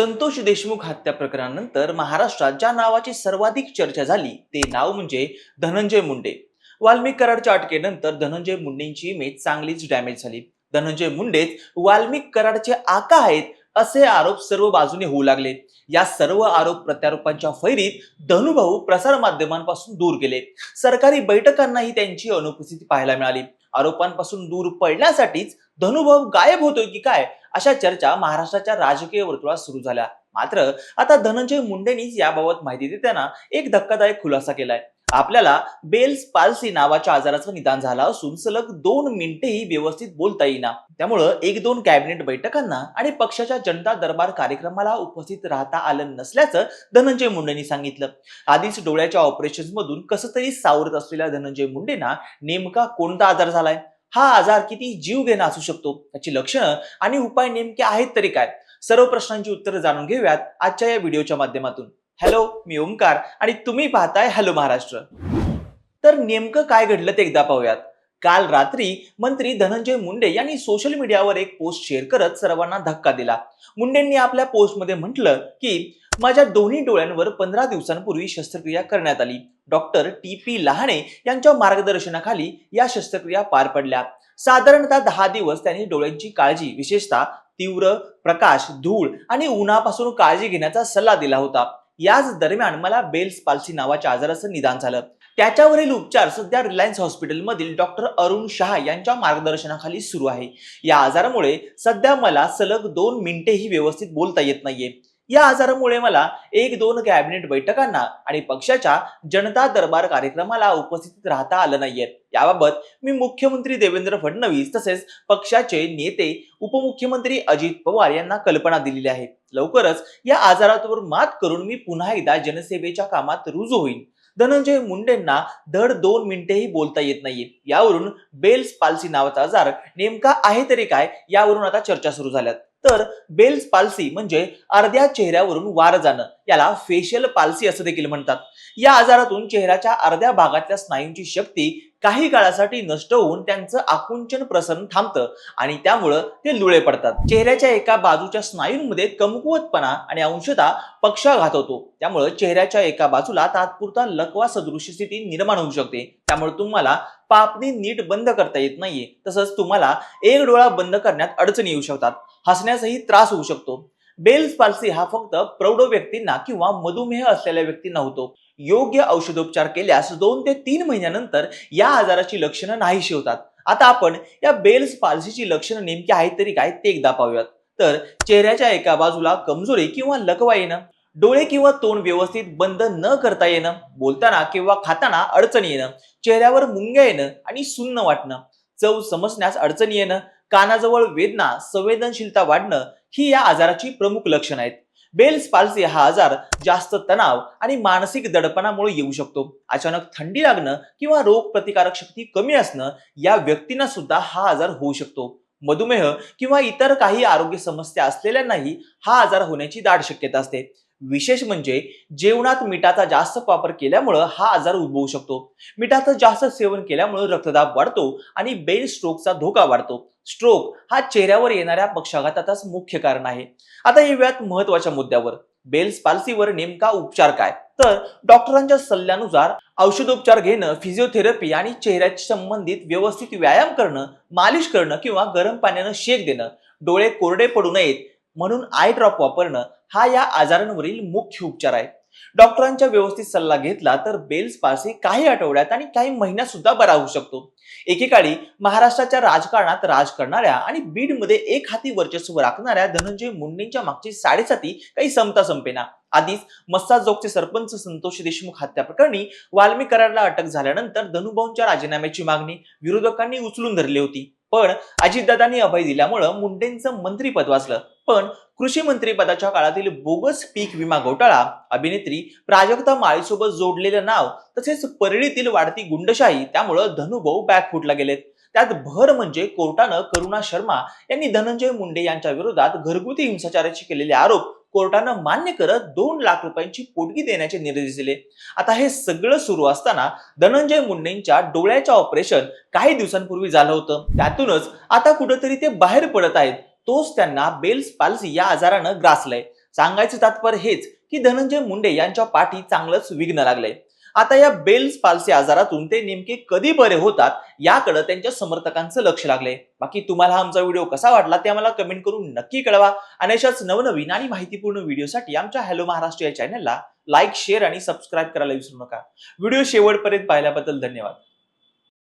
संतोष देशमुख हत्या प्रकरणानंतर महाराष्ट्रात ज्या नावाची सर्वाधिक चर्चा झाली ते नाव म्हणजे धनंजय मुंडे. वाल्मिक कराडच्या अटकेनंतर धनंजय मुंडेंची इमेज चांगलीच डॅमेज झाली. धनंजय मुंडेच वाल्मिक कराडचे आका आहेत असे आरोप सर्व बाजूने होऊ लागले. या सर्व आरोप प्रत्यारोपांच्या फैरीत धनुभाऊ प्रसार माध्यमांपासून दूर गेले. सरकारी बैठकांनाही त्यांची अनुपस्थिती पाहायला मिळाली. आरोपांपासून दूर पडण्यासाठीच धनुभाऊ गायब होतोय की काय? अशा चर्चा महाराष्ट्राच्या राजकीय वर्तुळात सुरू झाल्या. मात्र आता धनंजय मुंडेंनीच याबाबत माहिती देताना एक धक्कादायक खुलासा केलाय. आपल्याला बेल्स पाल्सी नावाच्या आजाराचं निदान झालं असून सलग दोन मिनिटेही व्यवस्थित बोलता येईना. त्यामुळं एक दोन कॅबिनेट बैठकांना आणि पक्षाच्या जनता दरबार कार्यक्रमाला उपस्थित राहता आलं नसल्याचं धनंजय मुंडेंनी सांगितलं. आधीच डोळ्याच्या ऑपरेशन मधून कसं तरी सावरत असलेल्या धनंजय मुंडेंना नेमका कोणता आजार झालाय? हा आजार किती जीव घेणं असू शकतो त्याची लक्षणं आणि उपाय नेमके आहेत तरी काय? सर्व प्रश्नांची उत्तरं जाणून घेऊयात आजच्या या व्हिडिओच्या माध्यमातून. हॅलो मी ओमकार आणि तुम्ही पाहताय हॅलो महाराष्ट्र. तर नेमकं काय घडलं ते एकदा पाहूयात. काल रात्री मंत्री धनंजय मुंडे यांनी सोशल मीडियावर एक पोस्ट शेअर करत सर्वांना धक्का दिला. मुंडेंनी आपल्या पोस्टमध्ये म्हटलं की माझ्या दोन्ही डोळ्यांवर पंधरा दिवसांपूर्वी शस्त्रक्रिया करण्यात आली. डॉक्टर टी पी लहाणे यांच्या मार्गदर्शनाखाली या शस्त्रक्रिया पार पडल्या. साधारणतः दहा दिवस त्यांनी डोळ्यांची काळजी विशेषतः तीव्र प्रकाश धूळ आणि उन्हापासून काळजी घेण्याचा सल्ला दिला होता. याच दरम्यान मला बेल्स पाल्सी नावाच्या आजाराचं निदान झालं. त्याच्यावरील उपचार सध्या रिलायन्स हॉस्पिटलमधील डॉक्टर अरुण शहा यांच्या मार्गदर्शनाखाली सुरू आहे. या आजारामुळे सध्या मला सलग दोन मिनिटेही व्यवस्थित बोलता येत नाहीये. या आजारामुळे मला एक दोन कॅबिनेट बैठकांना आणि पक्षाच्या जनता दरबार कार्यक्रमाला उपस्थित राहता आलं नाहीये याबाबत मी मुख्यमंत्री देवेंद्र फडणवीस तसेच पक्षाचे नेते उपमुख्यमंत्री अजित पवार यांना कल्पना दिलेली आहे. लवकरच या आजारावर मात करून मी पुन्हा एकदा जनसेवेच्या कामात रुजू होईन. धनंजय मुंडेंना धड दोन मिनिटेही बोलता येत नाहीये. यावरून बेल्स पाल्सी नावाचा आजार नेमका आहे तरी काय यावरून आता चर्चा सुरू झाल्यात. तर बेल्स पाल्सी म्हणजे अर्ध्या चेहऱ्यावरून वार जाणं. याला फेशियल पाल्सी असं देखील म्हणतात. या आजारातून चेहऱ्याच्या अर्ध्या भागातल्या स्नायूंची शक्ती काही काळासाठी नष्ट होऊन त्यांचं आकुंचन प्रसरण थांबतं आणि त्यामुळं ते लुळे पडतात. चेहऱ्याच्या एका बाजूच्या स्नायूंमध्ये कमकुवतपणा आणि अंशता पक्षाघात होतो त्यामुळं चेहऱ्याच्या एका बाजूला तात्पुरता लकवा सदृश स्थिती निर्माण होऊ शकते. त्यामुळे तुम्हाला पापणी नीट बंद करता येत नाहीये. तसंच तुम्हाला एक डोळा बंद करण्यात अडचणी येऊ शकतात. हसण्यासही त्रास होऊ शकतो. बेल्स पाल्सी हा फक्त प्रौढ व्यक्तींना किंवा मधुमेह असलेल्या व्यक्तींना होतो. योग्य औषधोपचार केल्यास दोन ते तीन महिन्यानंतर या आजाराची लक्षणं नाहीशी होतात. आता आपण या बेल्स पाल्सीची लक्षणं नेमकी आहेत तरी काय ते एकदा पाहूयात. तर चेहऱ्याच्या एका बाजूला कमजोरी किंवा लकवा येणं डोळे किंवा तोंड व्यवस्थित बंद न करता येणं बोलताना किंवा खाताना अडचणी येणं चेहऱ्यावर मुंग्या येणं आणि सुन्न वाटणं चव समजण्यास अडचणी येणं कानाजवळ वेदना संवेदनशीलता वाढणं ही या आजाराची प्रमुख लक्षणं आहेत. बेल्स पाल्सी हा आजार जास्त तणाव आणि मानसिक दडपणामुळे येऊ शकतो. अचानक थंडी लागणं किंवा रोग प्रतिकारक शक्ती कमी असणं या व्यक्तींना सुद्धा हा आजार होऊ शकतो. मधुमेह किंवा इतर काही आरोग्य समस्या असलेल्यांनाही हा आजार होण्याची दाट शक्यता असते. विशेष म्हणजे जेवणात मिठाचा जास्त वापर केल्यामुळं हा आजार उद्भवू शकतो. मिठाचं जास्त सेवन केल्यामुळे रक्तदाब वाढतो आणि बेल स्ट्रोकचा धोका वाढतो. स्ट्रोक हा चेहऱ्यावर येणाऱ्या पक्षाघाताचाच मुख्य कारण आहे. आता येऊयात महत्त्वाच्या मुद्द्यावर. बेल्स पाल्सीवर नेमका उपचार काय? तर डॉक्टरांच्या सल्ल्यानुसार औषधोपचार घेणं फिजिओथेरपी आणि चेहऱ्याशी संबंधित व्यवस्थित व्यायाम करणं मालिश करणं किंवा गरम पाण्यानं शेक देणं डोळे कोरडे पडू नयेत म्हणून आय ड्रॉप वापरणं हा या आजारांवरील मुख्य उपचार आहे. डॉक्टरांच्या व्यवस्थित सल्ला घेतला तर बेल्स पासे काही आठवड्यात आणि काही महिन्यात सुद्धा बरा होऊ शकतो. एकेकाळी महाराष्ट्राच्या राजकारणात राज करणाऱ्या आणि बीडमध्ये एक हाती वर्चस्व राखणाऱ्या धनंजय मुंडेंच्या मागची साडेसाती काही समता संपेना. आधीच मस्साजोगचे सरपंच संतोष देशमुख हत्या प्रकरणी वाल्मी कराडला अटक झाल्यानंतर धनुभाऊंच्या राजीनाम्याची मागणी विरोधकांनी उचलून धरली होती. पण अजितदादांनी अभय दिल्यामुळं मुंडेंचं मंत्रीपद वाचलं. पण कृषी मंत्रीपदाच्या काळातील बोगस पीक विमा घोटाळा अभिनेत्री प्राजक्ता माळीसोबत जोडलेलं नाव तसेच परळीतील वाढती गुंडशाही त्यामुळं धनुभाऊ बॅकफुटला गेलेत. त्यात भर म्हणजे कोर्टानं करुणा शर्मा यांनी धनंजय मुंडे यांच्या विरोधात घरगुती हिंसाचाराचे केलेले आरोप कोर्टानं मान्य करत दोन लाख रुपयांची पोटगी देण्याचे निर्देश दिले. आता हे सगळं सुरू असताना धनंजय मुंडेंच्या डोळ्याच्या ऑपरेशन काही दिवसांपूर्वी झालं होतं. त्यातूनच आता कुठंतरी ते बाहेर पडत आहेत. तोच त्यांना बेल्स पाल्सी या आजारानं ग्रासलंय. सांगायचं तात्पर्य हेच की धनंजय मुंडे यांच्या पाठी चांगलंच विघ्न लागलंय. आता या बेल्स पाल्सी आजारातून ते नेमके कधी बरे होतात याकडे त्यांच्या समर्थकांचं लक्ष लागलंय. बाकी तुम्हाला आमचा व्हिडिओ कसा वाटला ते आम्हाला कमेंट करून नक्की कळवा. आणि अशाच नवनवीन आणि माहितीपूर्ण व्हिडिओसाठी आमच्या हॅलो महाराष्ट्र या चॅनलला लाईक शेअर आणि सबस्क्राईब करायला विसरू नका. व्हिडिओ शेवटपर्यंत पाहिल्याबद्दल धन्यवाद.